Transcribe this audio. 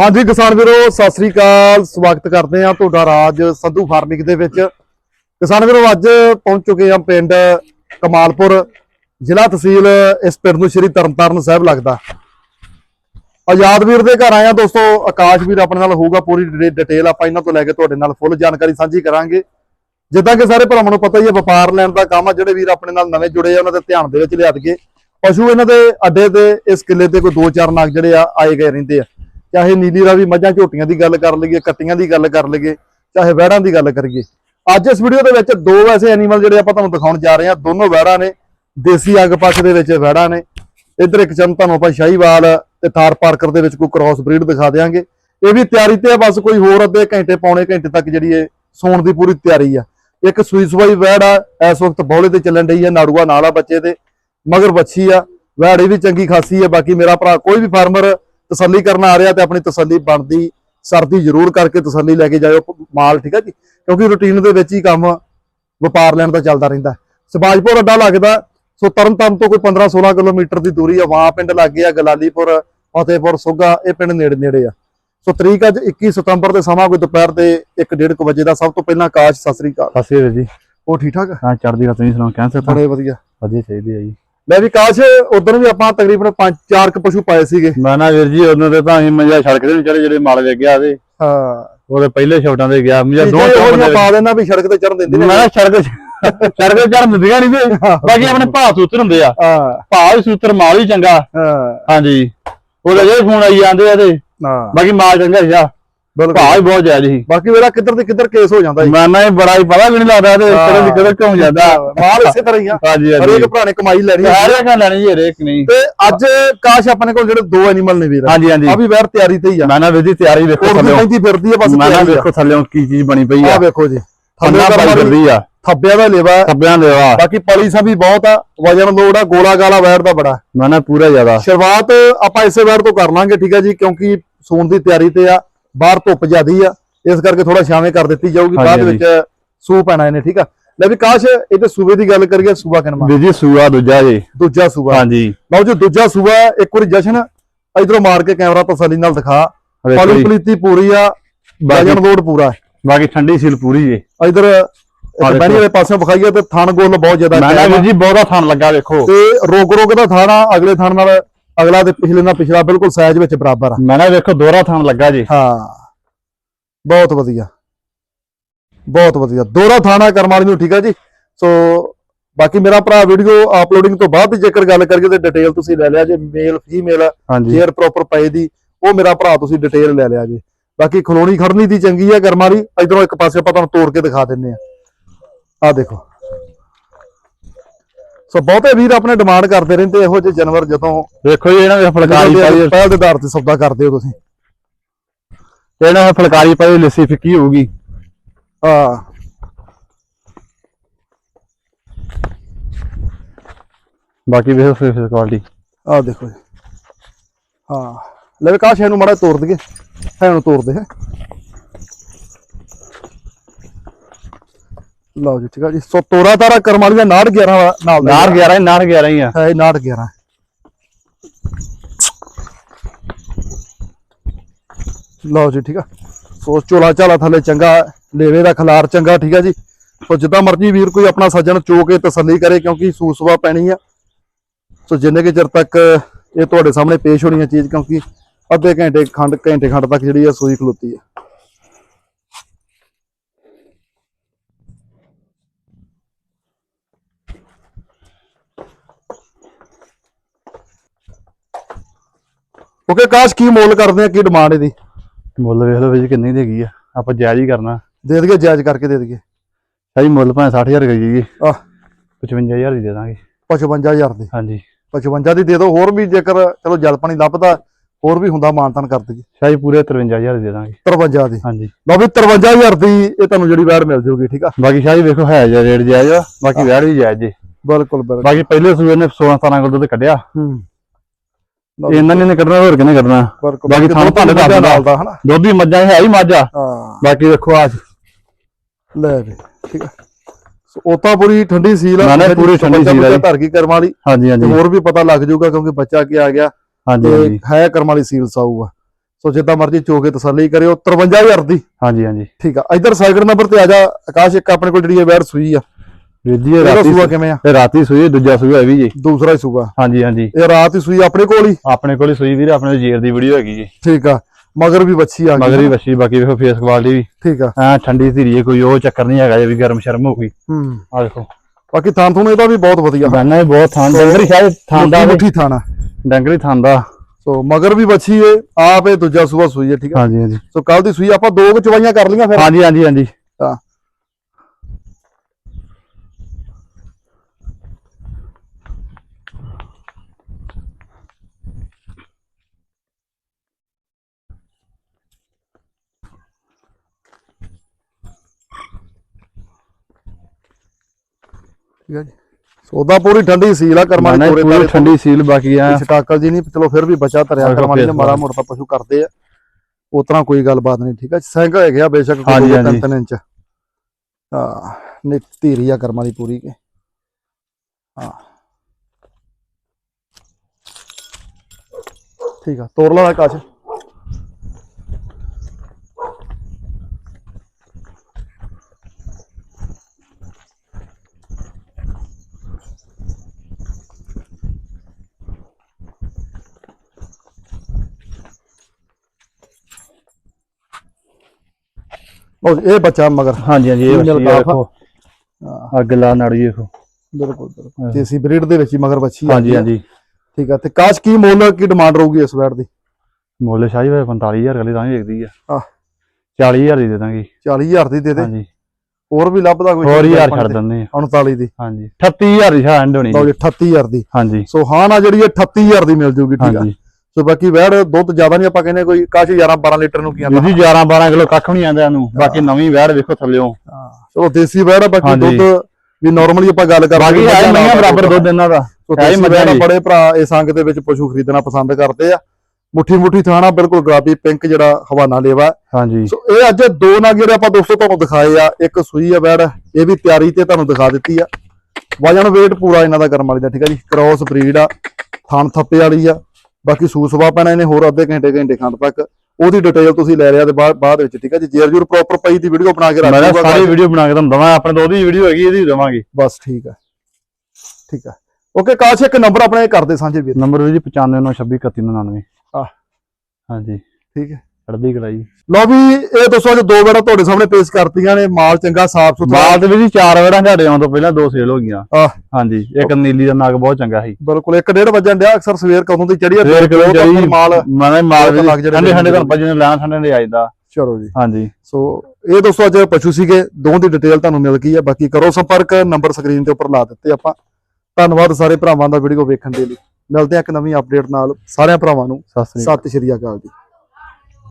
ਹਾਂਜੀ ਕਿਸਾਨ ਵੀਰੋ, ਸਤਿ ਸ੍ਰੀ ਅਕਾਲ। ਸਵਾਗਤ ਕਰਦੇ ਹਾਂ ਤੁਹਾਡਾ ਰਾਜ ਸੰਧੂ ਫਾਰਮਿੰਗ ਦੇ ਵਿੱਚ। ਕਿਸਾਨ ਵੀਰੋ, ਅੱਜ ਪਹੁੰਚ ਚੁੱਕੇ ਆ ਪਿੰਡ ਕਮਾਲਪੁਰ, ਜ਼ਿਲ੍ਹਾ ਤਹਿਸੀਲ ਇਸ ਪਿੰਡ ਨੂੰ ਸ਼੍ਰੀ ਤਰਨਤਾਰਨ ਸਾਹਿਬ ਲੱਗਦਾ। ਆਜ਼ਾਦ ਵੀਰ ਦੇ ਘਰ ਆਇਆ ਦੋਸਤੋ, ਆਕਾਸ਼ ਵੀਰ ਆਪਣੇ ਨਾਲ ਹੋਊਗਾ ਪੂਰੀ ਡਿਟੇ- ਡਿਟੇਲ, ਆਪਾਂ ਇਹਨਾਂ ਤੋਂ ਲੈ ਕੇ ਤੁਹਾਡੇ ਨਾਲ ਫੁੱਲ ਜਾਣਕਾਰੀ ਸਾਂਝੀ ਕਰਾਂਗੇ। ਜਿੱਦਾਂ ਕਿ ਸਾਰੇ ਭਰਾਵਾਂ ਨੂੰ ਪਤਾ ਹੀ ਹੈ, ਵਪਾਰ ਲੈਣ ਦਾ ਕੰਮ ਆ, ਜਿਹੜੇ ਵੀਰ ਆਪਣੇ ਨਾਲ ਨਵੇਂ ਜੁੜੇ ਆ, ਉਹਨਾਂ ਦੇ ਧਿਆਨ ਦੇ ਵਿੱਚ ਲਿਆ ਦਈਏ। ਪਸ਼ੂ ਇਹਨਾਂ ਦੇ ਅੱਡੇ ਤੇ, ਇਸ ਕਿੱਲੇ ਤੇ ਕੋਈ ਦੋ ਚਾਰ ਨਾਗ ਜਿਹੜੇ ਆ, ਆਏ ਗਏ ਰਹਿੰਦੇ ਆ। ਚਾਹੇ ਨੀਲੀ ਰਾਵੀ ਮੱਝਾਂ ਝੋਟੀਆਂ ਦੀ ਗੱਲ ਕਰ ਲਈਏ, ਕੱਟੀਆਂ ਦੀ ਗੱਲ ਕਰ ਲਈਏ, ਚਾਹੇ ਵਹਿੜਾਂ ਦੀ ਗੱਲ ਕਰੀਏ। ਅੱਜ ਇਸ ਵੀਡੀਓ ਦੇ ਵਿੱਚ ਦੋ ਐਸੇ ਐਨੀਮਲ ਜਿਹੜੇ ਆਪਾਂ ਤੁਹਾਨੂੰ ਦਿਖਾਉਣ ਜਾ ਰਹੇ ਹਾਂ, ਦੋਨੋਂ ਵਹਿੜਾਂ ਨੇ, ਦੇਸੀ ਅੱਗ ਪੱਖ ਦੇ ਵਿੱਚ ਵਹਿੜਾਂ ਨੇ। ਇੱਧਰ ਇੱਕ ਚੰਨ ਤੁਹਾਨੂੰ ਆਪਾਂ ਸ਼ਾਹੀਵਾਲ ਤੇ ਥਾਰ ਪਾਰਕਰ ਦੇ ਵਿੱਚ ਕੋਈ ਕ੍ਰਾਸ ਬਰੀਡ ਦਿਖਾ ਦੇਾਂਗੇ ਇਹ ਵੀ ਤਿਆਰੀ ਤੇ ਆ, ਬਸ ਕੋਈ ਹੋਰ ਅੱਧੇ ਘੰਟੇ ਪੌਣੇ ਘੰਟੇ ਤੱਕ ਜਿਹੜੀ ਇਹ ਸੌਣ ਦੀ ਪੂਰੀ ਤਿਆਰੀ ਆ। ਇੱਕ ਸੂਈ ਸਵਾਈ ਵੈੜ ਆ, ਇਸ ਵਕਤ ਬੌਲੇ ਤੇ ਚੱਲਣ ਡਈ ਆ, ਨਾੜੂਆ ਨਾਲ ਆ ਬੱਚੇ ਦੇ, ਮਗਰ ਬੱਚੀ ਆ ਵੈੜ ਇਹ ਵੀ ਚੰਗੀ ਖਾਸੀ ਆ, ਬਾਕੀ ਮੇਰਾ ਭਰਾ ਕੋਈ ਵੀ ਫਾਰਮਰ ਤਸੱਲੀ ਕਰਨ ਆ ਰਿਹਾ ਤੇ ਆਪਣੀ ਤਸੱਲੀ ਬਣਦੀ ਸਰਦੀ ਜ਼ਰੂਰ ਕਰਕੇ ਤਸੱਲੀ ਲੈ ਕੇ ਜਾਇਓ ਮਾਲ ਠੀਕ ਆ ਜੀ? ਕਿਉਂਕਿ ਰੁਟੀਨ ਦੇ ਵਿੱਚ ਹੀ ਕੰਮ ਵਪਾਰ ਲੈਣ ਦਾ ਚੱਲਦਾ ਰਹਿੰਦਾ। ਸਬਾਜਪੁਰ ਅੱਡਾ ਲੱਗਦਾ ਸੋ ਤਰਨਤਾਰਨ ਤੋਂ ਕੋਈ 15 16 ਕਿਲੋਮੀਟਰ ਦੀ ਦੂਰੀ ਆ ਵਾਂ ਪਿੰਡ ਲੱਗੇ ਆ ਗਲਾਲੀਪੁਰ ਫਤਿਹਪੁਰ ਸੁੱਗਾ ਇਹ ਪਿੰਡ ਨੇੜੇ ਨੇੜੇ ਆ। ਸੋ ਤਰੀਕ ਅੱਜ 21 ਸਤੰਬਰ ਦੇ ਸਮਾਂ ਕੋਈ ਦੁਪਹਿਰ ਦੇ 1:30 ਵਜੇ ਦਾ ਸਭ ਤੋਂ ਪਹਿਲਾਂ ਆਕਾਸ਼ ਸਤਿ ਸ੍ਰੀ ਅਕਾਲ। ਸਸੀ ਵੀਰ ਜੀ। ਉਹ ਠੀਕ ਠਾਕ ਆ? ਹਾਂ ਚੜਦੀ ਰਾਤ ਨਹੀਂ ਸੁਣਾ ਕਹਿ ਸਕਦਾ ਬੜੇ ਵਧੀਆ। ਵਧੀਆ ਚਾਹੀਦੀ ਹੈ ਜੀ। ਮੈਂ ਵੀ ਕਾਸ਼ ਉਦੋਂ ਵੀ ਆਪਾਂ ਤਕਰੀਬਨ 5-4 ਕ ਪਸ਼ੂ ਪਾਏ ਸੀਗੇ। ਮੈਂ ਨਾ ਵੀਰ ਜੀ ਉਹਨਾਂ ਦੇ ਤਾਂ ਅਸੀਂ ਮੰਜਾ ਸੜਕ ਦੇ ਚੜੇ ਜਿਹੜੇ ਮਾਲ ਵੇਚ ਗਿਆ ਤੇ। ਹਾਂ। ਉਹਦੇ ਪਹਿਲੇ ਛੋਟਾਂ ਦੇ ਗਿਆ ਮੰਜਾ ਦੋ ਬੰਦੇ ਪਾ ਦੇਣਾ ਵੀ ਸੜਕ ਤੇ ਚੜਨ ਦਿੰਦੇ ਮੈਂ ਨੇ ਨਾ ਸੜਕ ਸੜਕ ਚੜ ਦਿੰਦੀਆਂ ਨਹੀਂ ਤੇ ਬਾਕੀ ਆਪਣੇ ਭਾਅ ਸੂਤਰ ਹੁੰਦੇ ਆ। ਹਾਂ। ਭਾਅ ਵੀ ਸੂਤਰ ਮਾਲ ਵੀ ਚੰਗਾ। ਹਾਂ। ਹਾਂਜੀ। ਉਹਦੇ ਜਿਹੜੇ ਫੋਨ ਆਈ ਜਾਂਦੇ ਆ ਤੇ। ਹਾਂ। ਬਾਕੀ ਮਾਲ ਚੰਗਾ ਸੀਗਾ। ਭਾਅ ਵੀ ਬਹੁਤ ਜ਼ਿਆਦਾ ਸੀ। ਬਾਕੀ ਮੇਰਾ ਕਿੱਧਰ ਤੇ ਕਿੱਧਰ ਕੇਸ ਹੋ ਜਾਂਦਾ ਜੀ ਮੈਂ ਨਾ ਇਹ ਬੜਾ ਹੀ ਪਤਾ ਵੀ ਨਹੀਂ ਲੱਗਦਾ ਤੇ ਕਿਹੜੇ ਦੀ ਕਿਹੜੇ ਕਿਉਂ ਜਾਂਦਾ। ਮਾਲ ਇਸੇ ਤਰ੍ਹਾਂ ਹੀ ਆ। ਹਾਂਜੀ ਹਰੇਕ ਹਾਂਜੀ ਭਰਾ ਨੇ ਕਮਾਈ ਲੈਣੀ ਆ। ਸਾਰੇ ਕਾ ਲੈਣੀ ਜੀ ਹਰੇਕ ਨਹੀਂ ਤੇ ਅੱਜ ਕਾਸ਼ ਆਪਣੇ ਕੋਲ ਜਿਹੜੇ ਦੋ ਐਨੀਮਲ ਨੇ ਵੀਰ ਹਾਂਜੀ ਹਾਂਜੀ। ਆ ਵੀ ਵੈਰ ਤਿਆਰੀ ਤੇ ਹੀ ਆ। ਮੈਂ ਨਾ ਵੀਰ ਜੀ ਤਿਆਰੀ ਵੇਖੋ ਥੱਲੇ। ਪੈਂਦੀ ਫਿਰਦੀ ਆ ਬਸ ਮੈਂ ਨਾ ਤਿਆਰੀ ਆ। ਵੇਖੋ ਥੱਲੇ ਕੀ ਚੀਜ਼ ਬਣੀ ਪਈ ਆ। ਆ ਵੇਖੋ ਜੀ। ਥੱਲੇ ਪਾਈ ਫਿਰਦੀ ਆ। ਥੱਬਿਆਂ ਦਾ ਲੇਵਾ। ਹੈ। ਥੱਬਿਆਂ ਦੇ ਵਾ ਬਾਕੀ ਪਲੀ ਸਾ ਵੀ ਬਹੁਤ ਆ ਵਜਨ ਲੋੜ ਆ ਗੋਲਾ ਗਾਲਾ ਵੈਰ ਦਾ ਬੜਾ। ਮੈਂ ਨਾ ਪੂਰਾ ਜ਼ਿਆਦਾ। ਸ਼ੁਰੂਆਤ ਆਪਾਂ ਇਸੇ ਵੈਰ ਤੋਂ ਕਰ ਲਾਂਗੇ ਠੀਕ ਆ ਜੀ ਕਿਉਂਕਿ ਸੂਣ ਦੀ ਤਿਆਰੀ ਤੇ ਆ। ਬਾਹਰ ਧੁੱਪ ਜ਼ਿਆਦੀ ਆ ਇਸ ਕਰਕੇ ਥੋੜਾ ਛਾਵੇਂ ਕਰ ਦਿੱਤੀ ਜਾਊਗੀ ਬਾਅਦ ਵਿੱਚ ਸੂ ਪੈਣਾ ਇਹਨੇ ਠੀਕ ਆ? ਲੈ ਵੀ ਕਾਸ਼ ਇਹਦੇ ਸੂਬੇ ਦੀ ਗੱਲ ਕਰੀਏ ਸੂਬਾ ਕਿਨਮਾ ਵੀਰ ਜੀ ਸੂਆ ਦੂਜਾ ਜੀ। ਦੂਜਾ ਸੂਬਾ। ਹਾਂਜੀ। ਲਓ ਜੀ ਦੂਜਾ ਸੂਬਾ ਇੱਕ ਵਾਰੀ ਜਸ਼ਨ ਇਧਰੋਂ ਮਾਰ ਕੇ ਕੈਮਰਾ ਤਸੱਲੀ ਨਾਲ ਦਿਖਾ। ਪਲੀ। ਪਲੀਤੀ ਪੂਰੀ ਆ ਬਾਕੀ ਵਜਨ ਲੋਡ ਪੂਰਾ ਬਾਕੀ ਠੰਡੀ ਸੀਲ ਪੂਰੀ ਜੀ। ਇਧਰ। ਬੈਣੀ ਵਾਲੇ ਪਾਸੇ ਵਿਖਾਈਏ ਤੇ ਥਣ ਗੋਲ ਬਹੁਤ ਜ਼ਿਆਦਾ ਨਾ ਆ। ਵੀਰ ਜੀ ਬਹੁਤਾ ਥਣ ਲੱਗਾ ਵੇਖੋ। ਤੇ ਰੋਗ ਰੋਗ ਦਾ ਥਾਣਾ ਅਗਲੇ ਥਾਣ ਨਾਲ ਅਗਲਾ ਤੇ ਪਿਛਲੇ ਨਾਲ ਪਿਛਲਾ ਬਿਲਕੁਲ ਸਾਈਜ਼ ਵਿੱਚ ਬਰਾਬਰ ਆ। ਮੈਂ ਨਾ ਵੇਖੋ ਦੋਹਰਾ ਥਣ ਲੱਗਾ ਜੀ। ਹਾਂ। ਬਹੁਤ ਵਧੀਆ। ਬਹੁਤ ਵਧੀਆ। ਦੋਹਰਾ ਥਾਣਾ ਕਰਮ ਵਾਲੀ ਨੂੰ ਠੀਕ ਆ ਜੀ। ਸੋ ਬਾਕੀ ਮੇਰਾ ਭਰਾ ਵੀਡੀਓ ਅਪਲੋਡਿੰਗ ਤੋਂ ਬਾਅਦ ਦੀ ਜੇਕਰ ਗੱਲ ਕਰੀਏ ਤੇ ਡਿਟੇਲ ਤੁਸੀਂ ਲੈ ਲਿਆ ਜੇ ਮੇਲ ਫੀਮੇਲ ਹਾਂਜੀ। ਜੇਰ ਪ੍ਰੋਪਰ ਪਏ ਦੀ ਉਹ ਮੇਰਾ ਭਰਾ ਤੁਸੀਂ ਡਿਟੇਲ ਲੈ ਲਿਆ ਜੀ। ਬਾਕੀ ਖਲੋਣੀ ਖੜਨੀ ਦੀ ਚੰਗੀ ਆ ਕਰਮ ਵਾਲੀ। ਇਧਰੋਂ ਇੱਕ ਪਾਸੇ ਆਪਾਂ ਤੁਹਾਨੂੰ ਤੋੜ ਕੇ ਦਿਖਾ ਦਿੰਨੇ ਆ। ਆ ਦੇਖੋ। ਸੋ ਬਹੁਤੇ ਵੀਰ ਆਪਣੇ ਡਿਮਾਂਡ ਕਰਦੇ ਰਹਿੰਦੇ ਇਹੋ ਜਿਹੇ ਜਾਨਵਰ ਜਦੋਂ ਵੇਖੋ ਜੀ ਇਹਨਾਂ ਦੇ ਫਲਕਾਰੀ ਪਾਈ ਪਹਿਲ ਦੇ ਆਧਾਰ ਤੇ ਸੌਦਾ ਕਰਦੇ ਹੋ ਤੁਸੀਂ। ਇਹਨਾਂ ਦੇ ਫਲਕਾਰੀ ਪਾਈ ਲੱਸੀ ਫਿੱਕੀ ਹੋਊਗੀ। ਹਾਂ। ਬਾਕੀ ਵੇਖੋ ਫੇਸ ਕੁਆਲਿਟੀ ਆ ਦੇਖੋ ਜੀ। ਹਾਂ। ਲੈ ਵੀ ਕਾਸ਼ ਇਹਨੂੰ ਮਾੜਾ ਤੋੜ ਦਈਏ। ਹੈ ਨੂੰ ਤੋੜ ਦੇ ਹੈ। ਲਓ ਜੀ ਠੀਕ ਆ ਜੀ। ਸੋ ਤੋਰਾ ਤਾਰਾ ਕਰਮ ਵਾਲੀ ਦਾ 911 ਵਾ- ਨਾਲ ਦਾ ਨਾਰ 11 ਨਾਰ 11 ਹੀ ਆ। ਹੈ 911 ਲਓ ਜੀ ਠੀਕ ਆ। ਸੋ ਝੋਲਾ ਝਾਲਾ ਥੱਲੇ ਚੰਗਾ ਲੇਵੇ ਦਾ ਖਲਾਰ ਚੰਗਾ ਠੀਕ ਆ ਜੀ। ਸੋ ਜਿੱਦਾਂ ਮਰਜ਼ੀ ਵੀਰ ਕੋਈ ਆਪਣਾ ਸੱਜਣ ਚੋ ਕੇ ਤਸੱਲੀ ਕਰੇ ਕਿਉਂਕਿ ਸੂਸਵਾ ਪੈਣੀ ਆ। ਸੋ ਜਿੰਨੇ ਕਿ ਚਿਰ ਤੱਕ ਇਹ ਤੁਹਾਡੇ ਸਾਹਮਣੇ ਪੇਸ਼ ਹੋਣੀ ਹੈ ਚੀਜ਼ ਕਿਉਂਕਿ ਅੱਧੇ ਘੰਟੇ ਖੰਡ ਘੰਟੇ ਖੰਡ ਤੱਕ ਜਿਹੜੀ ਆ ਸੂਈ ਖਲੋਤੀ ਹੈ ਓਕੇ ਕਾਸ਼ ਕੀ ਮੁੱਲ ਕਰਦੇ ਆ ਕੀ ਡਿਮਾਂਡ ਇਹਦੀ? ਮੁੱਲ ਵੇਖ ਲਓ ਜੀ ਕਿੰਨੀ ਦੀ ਹੈਗੀ ਆ। ਆਪਾਂ ਜਾਇਜ਼ ਹੀ ਕਰਨਾ। ਦੇ ਦਈਏ ਜਾਇਜ਼ ਕਰਕੇ ਦੇ ਦਈਏ। ਸਾਈ ਮੁੱਲ ਭਾਵੇਂ 60000 ਗਈ ਜੀ। ਆਹ। 55000 ਦੀ ਦੇ ਦਾਂਗੇ। 55000 ਦੀ। ਹਾਂਜੀ। 55 ਦੀ ਦੇ ਦਿਓ ਹੋਰ ਵੀ ਜੇਕਰ ਚਲੋ ਜਲ ਪਾਣੀ ਲੱਭਦਾ ਹੋਰ ਵੀ ਹੁੰਦਾ ਮਾਨਤਨ ਕਰ ਦਈਏ। ਸਾਈ ਪੂਰੇ 53000 ਦੀ ਦਾਂਗੇ। 53 ਦੀ। ਹਾਂਜੀ। ਲਓ ਵੀ 53000 ਦੀ ਇਹ ਤੁਹਾਨੂੰ ਜਿਹੜੀ ਵੈਰ ਮਿਲ ਜੂਗੀ ਠੀਕ ਆ? ਬਾਕੀ ਸ਼ਾਹੀ ਵੇਖੋ ਹੈ ਜਾਂ ਰੇਟ ਜਾਇਜ਼ ਆ। ਬਾਕੀ ਵੈੜ ਵੀ ਜਾਇਜ਼ ਜੀ। ਬਿਲਕੁਲ ਬਿਲਕੁਲ। ਬਾਕੀ ਪਹਿਲੇ ਸੂਏ ਨੇ 16 17 ਕਿਲੋ ਦੁੱਧ ਕੱਢਿਆ। ਹੂੰ। ਇਹਨਾਂ ਨੇ ਨੀ ਕੱਢਣਾ ਹੋਰ ਕਿਨੇ ਕੱਢਣਾ? ਬਿਲਕੁਲ ਬਾਕੀ ਥਣ ਭਾਂਡੇ ਦਾ ਦਾ ਨਾਲ ਦਾ ਹਨਾ? ਦੁੱਧ ਮੱਝਾਂ ਹੈ ਹੀ ਮੱਝ ਹਾਂ। ਬਾਕੀ ਵੇਖੋ ਆ ਲੈ ਵੀ ਠੀਕ ਆ। ਸੋ ਉਹ ਤਾਂ ਪੂਰੀ ਠੰਡੀ ਸੀਲ ਨਾ, ਨਾ, ਪੂਰੀ ਠੰਡੀ ਬੱਚਾ ਸੀਲ ਆ ਜੀ। ਧਰ ਗਈ ਕਰਮ ਵਾਲੀ। ਹਾਂਜੀ ਹਾਂਜੀ। ਹੋਰ ਵੀ ਪਤਾ ਲੱਗ ਜਾਊਗਾ ਕਿਉਂਕਿ ਬੱਚਾ ਕੀ ਆ ਗਿਆ। ਹਾਂਜੀ ਤੇ ਹਾਂਜੀ। ਹੈ ਕਰਮ ਵਾਲੀ ਸੀਲ ਸਾਊ ਆ। ਸੋ ਜਿੱਦਾਂ ਮਰਜ਼ੀ ਚੋ ਕੇ ਤਸੱਲੀ ਕਰਿਓ 53000 ਦੀ। ਹਾਂਜੀ ਹਾਂਜੀ। ਠੀਕ ਆ। ਇਧਰ ਸਾਈਕਲ ਨੰਬਰ ਤੇ ਆ ਜਾ ਆਕਾਸ਼ ਇੱਕ ਆਪਣੇ ਕੋਲ ਜਿਹੜੀ ਇਹ ਵੈਰ ਸੂਈ ਆ। ਜੀ ਇਹ ਰਾਤੀ ਸੂਆ ਕਿਵੇਂ ਆ? ਇਹ ਰਾਤੀ ਸੂਈ ਦੂਜਾ ਸੂਆ ਵੀ ਜੀ। ਦੂਸਰਾ ਹੀ ਸੂਆ। ਹਾਂਜੀ ਹਾਂਜੀ। ਇਹ ਰਾਤ ਹੀ ਸੂਈ ਆਪਣੇ ਕੋਲ ਹੀ? ਆਪਣੇ ਕੋਲ ਹੀ ਸੂਈ ਵੀਰ ਆਪਣੇ ਜੇਰ ਦੀ ਵੀਡੀਓ ਹੈਗੀ ਜੀ। ਠੀਕ ਆ। ਮਗਰ ਵੀ ਬੱਚੀ ਆ ਮਗਰ ਗਈ ਵੀ ਵੱਛੀ ਬਾਕੀ ਵੇਖੋ ਫੇਸ ਕੁਆਲਿਟੀ ਵੀ। ਠੀਕ ਆ। ਐ ਠੰਡੀ ਧੀਰੀ ਹੈ ਕੋਈ ਉਹ ਚੱਕਰ ਨਹੀਂ ਹੈਗਾ ਜੇ ਵੀ ਗਰਮ ਸ਼ਰਮ ਹੋ ਗਈ। ਹੂੰ। ਆ ਦੇਖੋ। ਬਾਕੀ ਥਾਂ ਥੂਣ ਇਹਦਾ ਵੀ ਬਹੁਤ ਵਧੀਆ। ਬੰਨਾ ਵੀ ਬਹੁਤ ਥਾਂ ਡੰਗਰੀ ਸ਼ਾਇਦ ਥਾਂਦਾ ਮੁੱਠੀ ਮੁੱਠੀ ਥਾਣਾ ਡੰਗਰੀ ਥਾਂਦਾ ਸੋ ਮਗਰ ਵੀ ਬੱਚੀ ਏ ਆਪ ਇਹ ਦੂਜਾ ਸੂਆ ਸੂਈ ਹੈ ਠੀਕ ਆ। ਹਾਂਜੀ ਹਾਂਜੀ। ਸੋ ਕੱਲ ਦੀ ਸੂਈ ਆਪਾਂ ਦੋ ਕੁ ਚਵਾਈਆਂ ਕਰ ਲਈਆਂ ਫਿਰ। ਹਾਂਜੀ ਹਾਂਜੀ ਹਾਂਜੀ ਹਾਂ ਠੀਕ ਹੈ ਜੀ। ਸੋਦਾ ਪੂਰੀ ਠੰਡੀ ਸੀਲ ਆ ਕਰਮਾਂ ਦੀ ਪੂਰੇ ਪੂਰੀ ਠੰਡੀ ਸੀਲ ਬਾਕੀ ਆ। ਛਟਾਕਲ ਜੀ ਨਹੀਂ ਚਲੋ ਫਿਰ ਵੀ ਬਚਾ ਧਰਿਆ ਹਾਂ, ਕਰਮਾਂ ਦੀ ਫਿਰ ਮਾੜਾ ਮੋਟਾ ਪਸ਼ੂ ਕਰਦੇ ਆ ਉਤਨਾ ਕੋਈ ਗੱਲਬਾਤ ਨਹੀਂ ਠੀਕ ਹੈ ਸਿੰਘ ਹੈਗੇ ਆ ਬੇਸ਼ੱਕ ਕੋਈ ਹਾਂਜੀ, ਦੋ ਹਾਂਜੀ। ਤਿੰਨ ਤਿੰਨ ਇੰਚ। ਹਾਂ ਨਿਕ ਧੀਰੀ ਆ ਕਰਮਾਂ ਦੀ ਪੂਰੀ ਕੇ। ਹਾਂ। ਠੀਕ ਆ ਤੋਰ ਲਾ ਕਾਸ਼ ਉਹ ਇਹ ਬੱਚਾ ਮਗਰ। ਹਾਂਜੀ ਹਾਂਜੀ ਇਹ ਵੱਛੀ ਆ ਆ। ਦੇਖੋ। ਅੱਗ ਲਾ ਨਾੜੀ ਦੇਖੋ। ਬਿਲਕੁਲ ਬਿਲਕੁਲ। ਦੇਸੀ ਬਰੀਡ ਦੇ ਵਿੱਚ ਹੀ ਮਗਰ ਬੱਚੀ ਆ ਹਾਂਜੀ ਆ। ਹਾਂਜੀ। ਠੀਕ ਆ ਤੇ ਕਾਸ਼ ਕੀ ਮੁੱਲ ਕੀ ਡਿਮਾਂਡ ਰਹੂਗੀ ਇਸ ਵੈਟ ਦੀ? ਮੁੱਲ ਸ਼ਾਹੀ ਹੋਏ 45000 ਅਗਲੀ ਤਾਂ ਹੀ ਵੇਚਦੀ ਆ। ਆਹ। 40000 ਦੀ ਦੇ ਦਾਂਗੇ। 40000 ਦੀ ਦੇ ਦੇ। ਹਾਂਜੀ। ਹੋਰ ਵੀ ਲੱਭਦਾ ਕੋਈ ਹੋਰ ਆਪਾਂ ਛੱਡ ਦਿੰਦੇ ਆ। 39 ਦੀ। ਹਾਂਜੀ। 38000 ਦੀ ਛਾਂਡ ਹੋਣੀ ਲਓ ਜੀ। ਜੀ 38000 ਦੀ। ਹਾਂਜੀ। ਸੋ ਹਾਂ ਨਾ ਜਿਹੜੀ ਇਹ 38000 ਦੀ ਮਿਲ ਜੂਗੀ ਠੀਕ ਆ। ਹਾਂਜੀ। ਸੋ ਬਾਕੀ ਵੈੜ ਦੁੱਧ ਜ਼ਿਆਦਾ ਨਹੀਂ ਆਪਾਂ ਕਹਿੰਦੇ ਕੋਈ ਕਾਸ਼ 11 12 ਲੀਟਰ ਨੂੰ ਕੀ ਆਂਦਾ। ਜੀ 11 12 ਕਿਲੋ ਕੱਖ ਨਹੀਂ ਆਂਦਾ ਇਹਨੂੰ। ਬਾਕੀ ਨਵੀਂ ਵੈੜ ਵੇਖੋ ਥੱਲਿਓ। ਚਲੋ ਦੇਸੀ ਵੈੜ ਬਾਕੀ। ਦੁੱਧ ਵੀ ਨਾਰਮਲੀ ਆਪਾਂ ਗੱਲ ਕਰਦੇ ਬਾਕੀ ਹੈ ਮਈਆਂ ਬਰਾਬਰ ਦੁੱਧ ਇਹਨਾਂ ਦਾ। ਸੋ ਦੇਸੀ ਵੈੜ। ਬੜੇ ਭਰਾ ਇਸ ਅੰਗ ਦੇ ਵਿੱਚ ਪਸ਼ੂ ਖਰੀਦਣਾ ਪਸੰਦ ਕਰਦੇ ਆ। ਮੁੱਠੀ ਮੁੱਠੀ ਥਾਣਾ ਬਿਲਕੁਲ ਗੁਲਾਬੀ ਪਿੰਕ ਜਿਹੜਾ ਹਵਾਨਾ ਲੇਵਾ ਹਾਂਜੀ। ਸੋ ਇਹ ਅੱਜ ਦੋ ਨਗ ਜਿਹੜੇ ਆਪਾਂ ਦੋਸਤੋ ਤੁਹਾਨੂੰ ਦਿਖਾਏ ਆ ਇੱਕ ਸੂਈ ਆ ਵੈੜ ਇਹ ਵੀ ਤਿਆਰੀ ਤੇ ਤੁਹਾਨੂੰ ਦਿਖਾ ਦਿੱਤੀ ਆ। ਵਜਨ weight ਪੂਰਾ ਇਹਨਾਂ ਦਾ ਕਰਮ ਵਾਲੀ ਦਾ ਠੀਕ ਆ ਜੀ? ਕ੍ਰੋਸ ਬਰੀਡ ਆ ਥਣ ਥੱਪੇ ਵਾਲੀ ਆ। ਬਾਕੀ ਸੂਸਵਾ ਪੈਣਾ ਇਹਨੇ ਹੋਰ ਅੱਧੇ ਘੰਟੇ ਘੰਟੇ ਖੰਡ ਤੱਕ ਉਹਦੀ ਡਿਟੇਲ ਤੁਸੀਂ ਲੈ ਲਿਆ ਤੇ ਬਾਅਦ ਬਾਅਦ ਵਿੱਚ ਠੀਕ ਆ ਜੀ? ਜੇਰ ਜੂਰ ਪ੍ਰੋਪਰ ਪਈ ਦੀ ਵੀਡੀਓ ਬਣਾ ਕੇ ਰੱਖ ਮੈਂ ਦੂੰਗਾ ਸਾਰੀ ਵੀਡੀਓ ਬਣਾ ਕੇ ਤੁਹਾਨੂੰ ਦਵਾਂ ਆਪਣੇ ਤੋਂ ਉਹਦੀ ਵੀਡੀਓ ਹੈਗੀ ਇਹਦੀ ਦਵਾਂਗੇ। ਬਸ ਠੀਕ ਆ ਠੀਕ ਆ ਓਕੇ ਕਾਸ਼ ਇੱਕ ਨੰਬਰ ਆਪਣੇ ਕਰਦੇ ਸਾਂਝੇ ਵੀਰ। ਨੰਬਰ ਵੀ ਜੀ 95963199 ਆਹ। ਹਾਂਜੀ। ਠੀਕ ਹੈ। ਚੜ੍ਹਦੀ ਕਲਾਈ ਲਓ ਵੀ ਇਹ ਦੱਸੋ ਅੱਜ ਦੋ ਵੇੜਾ ਤੁਹਾਡੇ ਸਾਹਮਣੇ ਪੇਸ਼ ਕਰਤੀਆਂ ਨੇ ਮਾਲ ਚੰਗਾ ਸਾਫ਼ ਸੁਥਰਾ। ਬਾਅਦ ਵੀ ਜੀ ਚਾਰ ਵੇੜਾਂ ਸਾਡੇ ਆਉਣ ਤੋਂ ਪਹਿਲਾਂ ਦੋ ਸੇਲ ਹੋ ਗਈਆਂ। ਆਹ। ਹਾਂਜੀ ਇੱਕ ਨੀਲੀ ਦਾ ਨਗ ਬਹੁਤ ਚੰਗਾ ਸੀ। ਬਿਲਕੁਲ ਇੱਕ ਡੇਢ ਵਜਣ ਡਿਆ ਅਕਸਰ ਸਵੇਰ ਕਦੋਂ ਦੀ ਚੜੀ ਆ ਦੋ ਮਾਲ ਮੈਂ ਮਾਲ ਦੋ ਠੰਡੇ ਠੰਡੇ ਨੇ। ਤੁਹਾਨੂੰ ਭਜਨ ਲੈਣਾ ਠੰਡੇ ਦੇ। ਆਈਦਾ ਚਲੋ ਜੀ। ਹਾਂਜੀ। ਸੋ ਇਹ ਦੋਸਤੋ ਅੱਜ ਪਸ਼ੂ ਸੀਗੇ ਦੋਵਾਂ ਦੀ ਡਿਟੇਲ ਤੁਹਾਨੂੰ ਮਿਲ ਗਈ ਹੈ ਬਾਕੀ ਕਰੋ ਸੰਪਰਕ ਨੰਬਰ ਸਕਰੀਨ ਤੇ ਉੱਪਰ ਲਾ ਦਿੱਤੇ ਆਪਾਂ। ਧੰਨਵਾਦ ਸਾਰੇ ਭਰਾਵਾਂ ਦਾ ਵੀਡੀਓ ਵੇਖਣ ਦੇ ਲਈ। ਮਿਲਦੇ ਹਾਂ ਇੱਕ ਨਵੀਂ ਅਪਡੇਟ ਨਾਲ। ਸਾਰਿਆਂ ਭਰਾਵਾਂ ਨੂੰ ਸਤਿ ਸ਼੍ਰੀ ਅਕਾਲ ਜੀ।